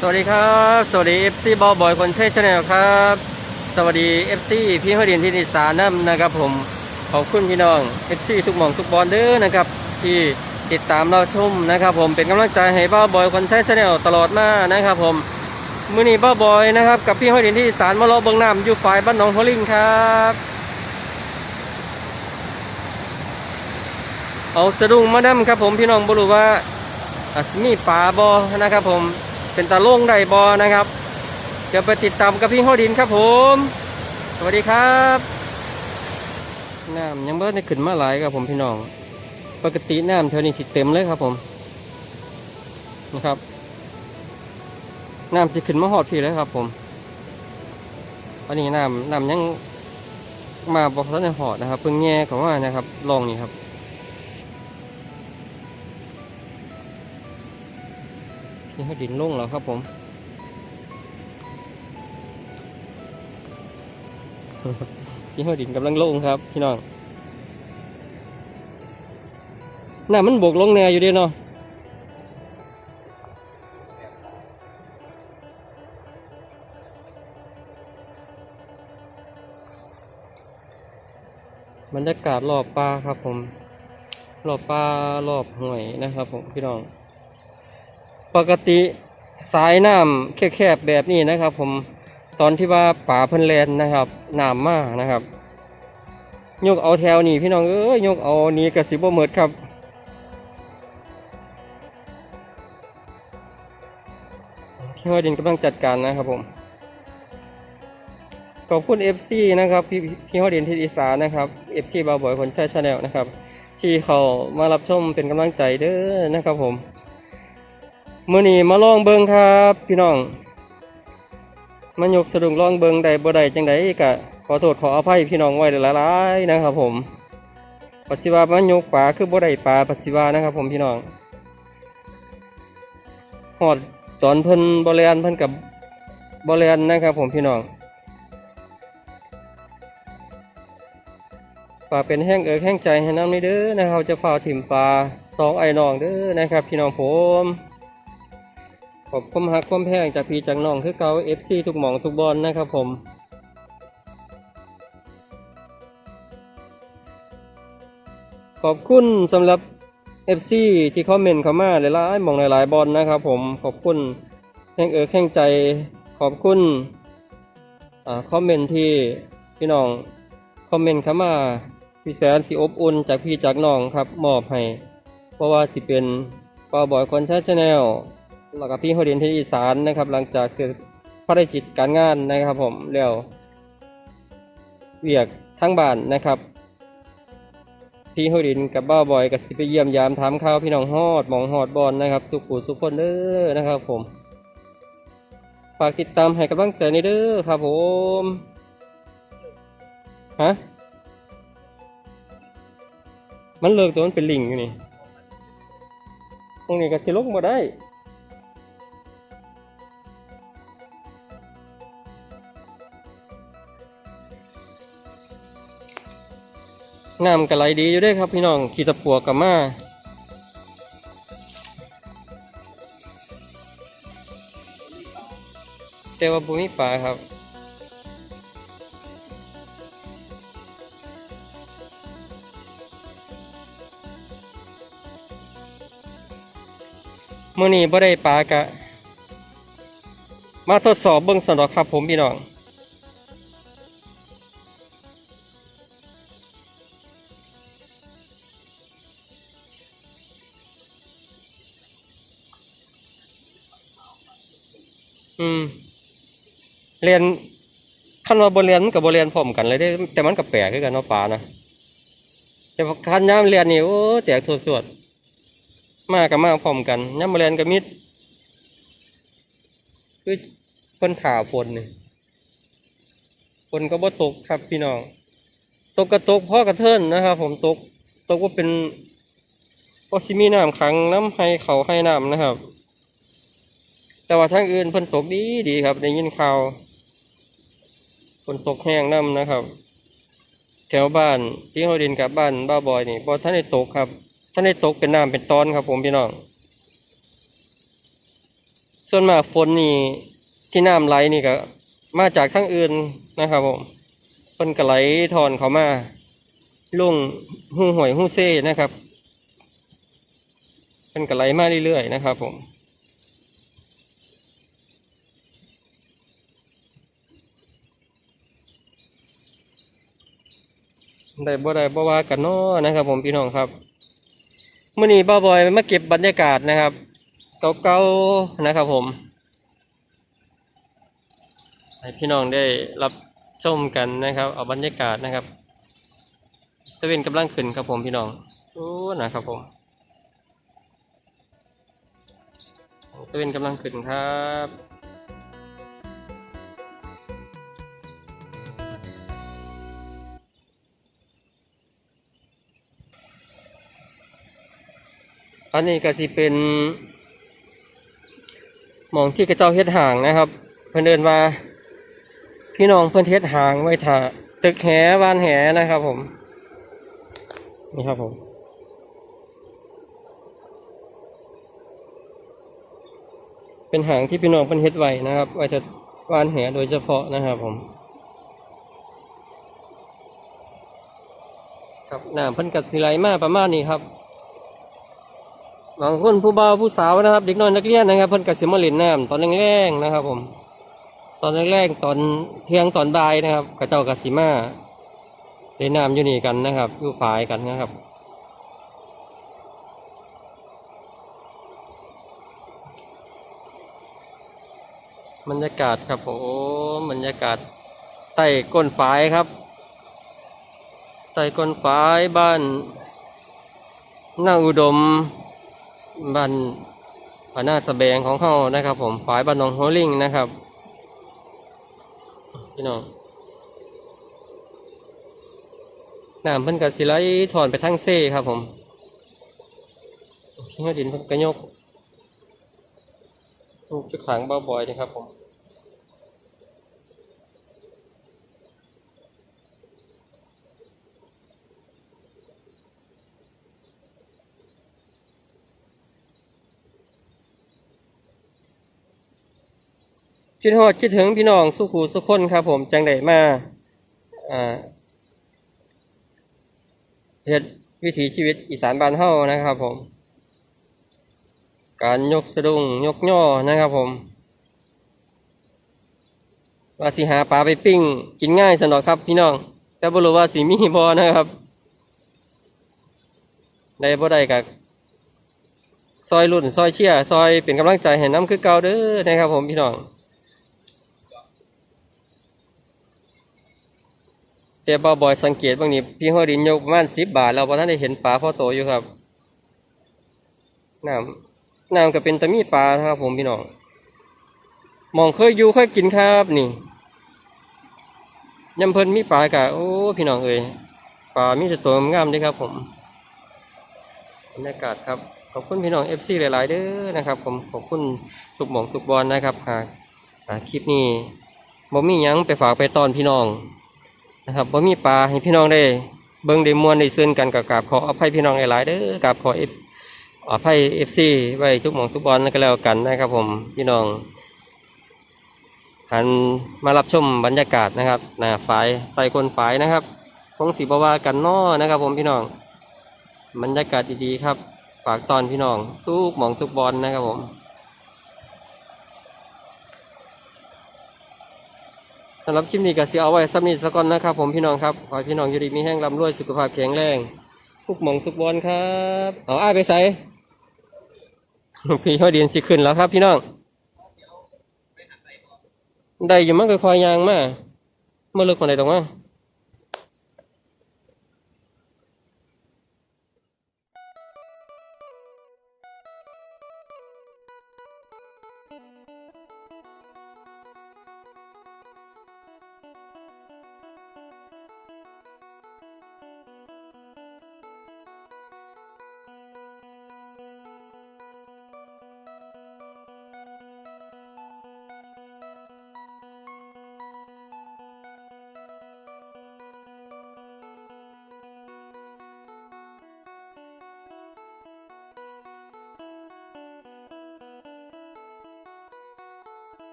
สวัสดีครับ สวัสดี FC บอบอยคนใช้ชาแนลครับ สวัสดี FC พี่ห้อยดินที่นิสาน้ำนะครับผมขอบคุณพี่น้อง FC ทุกหม่องทุกบอลเด้อนะครับที่ติดตามเราชมนะครับ ผมเป็นกำลังใจให้บ้าบอยคนใช้ชาแนลตลอดมานะครับ ผมมือนี้บ้าบอยนะครับกับพี่ห้อยดินที่อีสารมาเลาเบิงน้ำอยู่ฝ่ายบ้านหนองหัวลิงครับเอาสะดุ้งมาดำครับ ผมพี่น้องบรู้ว่ามีปลาบอนะครับ ผม เป็นตาโล่งได้บอนะครับเดี๋ยวไปติดตามกับพี่ห้อดินครับผม สวัสดีครับน้ำยังเบิ่ได้ขึ้นมาหลายครับผมพี่น้อง ปกติน้ำเท่านี้สิเต็มเลยครับผมนะครับน้ำสิขึ้นมาหอดพี่เลยครับผมอันนี้น้ำน้ำยังมาบอกท่านในหอดนะครับเพิ่งแง่เขาว่านะครับลองนี่ครับ นี่เขาดินลงแล้วครับผมพี่เขาดินกำลังลงครับพี่น้องน้ามันบวกลงแน่อยู่เดีเนาะบรรยากาศรอบปลาครับผมรอบปลารอบห้วยนะครับผมพี่น้อง ปกติสายน้ำแคบๆแบบนี้นะครับ ผมตอนที่ว่าป่าเพิ่นแลนนะครับน้ำมากนะครับ ยกเอาแถวนี้พี่น้องเอ้ยยกเอานี้กระสิบเมิดครับที่ว่าดินกำลังจัดการนะครับผมขอบคุณ FC นะครับพี่พี่ฮอดินที่อีสานนะครับ FC บาวบอยคนใช้ชาแนลนะครับ ที่เขามารับชมเป็นกำลังใจเด้อนะครับผม มื่อนี้มาลองเบิงครับ พี่น้องมายกสะดุงลองเบิงใดบ่ใดจังใดกะขอโทษขออภัยพี่น้องไว้หลายๆนะครับ ผมปัสสิวามายกปลาคือบ่ได้ปลาปัสสิวานะครับ ผมพี่น้องหอดจอนเพิ่นบ่แลนเพิ่นกับบ่แลนนะครับ ผมพี่น้องฝาเป็นแห้งเอิกแห้งใจให้น้ำนี่เด้อนะครับจะฝ่าถิ่มปลาสองไอ้น้องเด้อนะครับ พี่น้องผม ขอบคุณฮักความแพงจากพี่จากน้องคือเกาเอฟซีทุกหมองทุกบอลนะครับผมขอบคุณสำหรับ FC ที่คอมเมนต์เข้ามาหลายๆหมองหลายๆบอลนะครับผมขอบคุณแห่งเออแห่งใจขอบคุณอ่าคอมเมนต์ที่พี่น้องคอมเมนต์เข้ามาพี่แสนสิอบอุ่นจากพี่จากน้องครับมอบให้เพราะว่าสิเป็นปอบอยคอนแทชแนล แล้วก็พี่เขาเรียนที่อีสานนะครับ หลังจากเสร็จพระราชกิจการงานนะครับ ผมแล้วเวียกทั้งบ้านนะครับพี่เขาดินกับบ้าบอยกับสิไปเยี่ยมยามถามข่าวพี่น้องฮอดหมองฮอดบอลนะครับ สุขุสุขคนเด้อนะครับ ผม ฝากติดตามให้กำลังใจในเด้อครับ ผมฮะมันเลิกตัวมันเป็นลิงอยู่นี่ตรงนี้ก็สิลงมาได้ น้ำกระไหลดีอยู่ด้วยครับพี่น้องขี่ตะปัวกับมาแต่ว่าบุมีปลาครับมื่อนี้บ่ได้ปลากะ มาทดสอบเบิ่งสนดอกครับผมพี่น้อง อืม เรียนคันว่าบเรียนมันกับบเรียนพร้อมกันเลยเด้ แต่มันกับแปลกคือกันเนาะป่านะแต่พอคันย่ามเรียนนี่โอ้แจกสวดๆมากับมาพร้อมกันย่ามบเรียนกับมิดคือเพิ่นถ่าฝนนี่ฝนก็บ่ตกครับพี่น้องตกกระตกพ่อกระเทินนะครับ ผมตกตกว่าเป็นพอสิมีน้ำขังน้ำให้เขาให้น้ำนะครับ แต่ว่าทางอื่นเพิ่นตกดีดีครับได้ยินข่าวฝนตกแห้งน้ำนะครับ แถวบ้านที่เขาดินกับบ้านบ้าบอยนี่บ่ท่านได้ตกครับท่านได้ตกเป็นน้ำเป็นตอนครับ ผมพี่น้อง ส่วนมากฝนนี่ที่น้ำไหลนี่ก็มาจากทางอื่นนะครับผมเพิ่นก็ไหลทอนเขามาลงหูห่วยหูเซ่นะครับเพิ่นก็ไหลมาเรื่อยๆนะครับ ผม ได้บ่ได้บ่ว่ากันเนาะนะครับ ผมพี่น้องครับมื้อนี้บ่าวบอยมาเก็บบรรยากาศนะครับ เก่าๆนะครับผมให้พี่น้องได้รับชมกันนะครับ เอาบรรยากาศนะครับตะเวนกำลังขึ้นครับผมพี่น้องโอ้นะครับผมตะเวนกำลังขึ้นครับ อันนี้ก็สิเป็นมองที่กระเจ้าเฮ็ดห่างนะครับ เพิ่นเดินมาพี่น้องเพิ่อนเฮ็ดห่างไว้ถ่าตึกแหวานแหนะครับผม นี่ครับผมเป็นหางที่พี่น้องเพิ่นเฮ็ดไว้นะครับไว้จะวานแหโดยเฉพาะนะครับผม ครับน้ำเพิ่นกัดสิไหลมาประมาณนี้ครับ บางคนผู้บ่าวผู้สาวนะครับ เด็กน้อยนักเรียนนะครับเพิ่นก็สิมาเล่นน้ำตอนแรงๆนะครับ ผม ตอนแรกๆตอนเที่ยงตอนบ่ายนะครับกระเจ้าก็สิมาเล่นน้ำอยู่นี่กันนะครับอยู่ฝ่ายกันนะครับบรรยากาศครับผมบรรยากาศใต้ก้นฝายครับใต้ก้นฝายบ้านนาอุดม บ้านผาหน้าสะแบงของเขานะครับ ผมฝายบ้านหนองหัวลิงนะครับพี่น้องน้ำเพิ่นกับสิไลถอนไปทั้งเซ่ครับ ผมขี้งดินเพิ่นกระยกลูกจะขังเบาบ่อยนะครับผม คิดฮอดคิดถึงพี่น้องสุขูสุขคนครับ ผมจังไดมาเฮ็ดวิถีชีวิตอีสานบ้านเฮานะครับ ผม การยกสะดุ้งยกย่อนะครับ ผมว่าสิหาปลาไปปิ้ง กินง่ายสนอครับ พี่น้องแต่บ่รู้ว่าสิมีบ่นะครับได้บ่ได้กับซอยรุ่นซอยเชียซอยเป็นกำลังใจให้น้ำคือเก่าเด้อนะครับ ผมพี่น้อง แต่บ่บ่อยสังเกตบางนี้พี่หัวดินยกประมาณสิบบาทเราพอท่านได้เห็นปลาพ่อโตอยู่ครับน้ำน้ำก็เป็นตะมีปลาครับ ผมพี่น้องมองเคยอยู่เคยกินครับนี่ยำเพลินมีปลากะโอ้พี่น้องเอ้ยปลามีแต่ตัวงามด้ครับ ผมบรรยากาศครับขอบคุณพี่น้องเอฟซีหลาย ๆ เด้อนะครับ ผมขอบคุณทุกหมองทุกบอลนะครับหากคลิปนี้บ่มียังไปฝากไปตอนพี่น้อง นะครับว่ามีปลาให้พี่น้องได้ เบิ่งได้มวนได้ซื่นกันกับกราบขออภัยพี่น้องหลายๆเด้อกราบขอเอฟอภัยเอฟซีไว้ทุกหมองทุกบอลก็แล้วกันนะครับผมพี่น้องหันมารับชมบรรยากาศนะครับน้าฝายไต่คนฝายนะครับคงสีบวากันน้อนะครับผมพี่น้อง บรรยากาศดีๆครับ ฝากตอนพี่น้องทุกหมองทุกบอลนะครับผมำหรับคลิปนี้ก็สิเอาไว้สำนิดสักก่อนนะครับ ผมพี่น้องครับขอให้พี่น้องอยู่ดีมีแห้งลำรวยสุขภาพแข็งแรงทุกหมองทุกบอลครับเอาอ้ายไปใส่พี่ห้อยดินสิขึ้นแล้วครับ พี่น้อง ได้อยู่มั้งก็คอยยางมาเมื่อเลิกคนไหนตรงว่า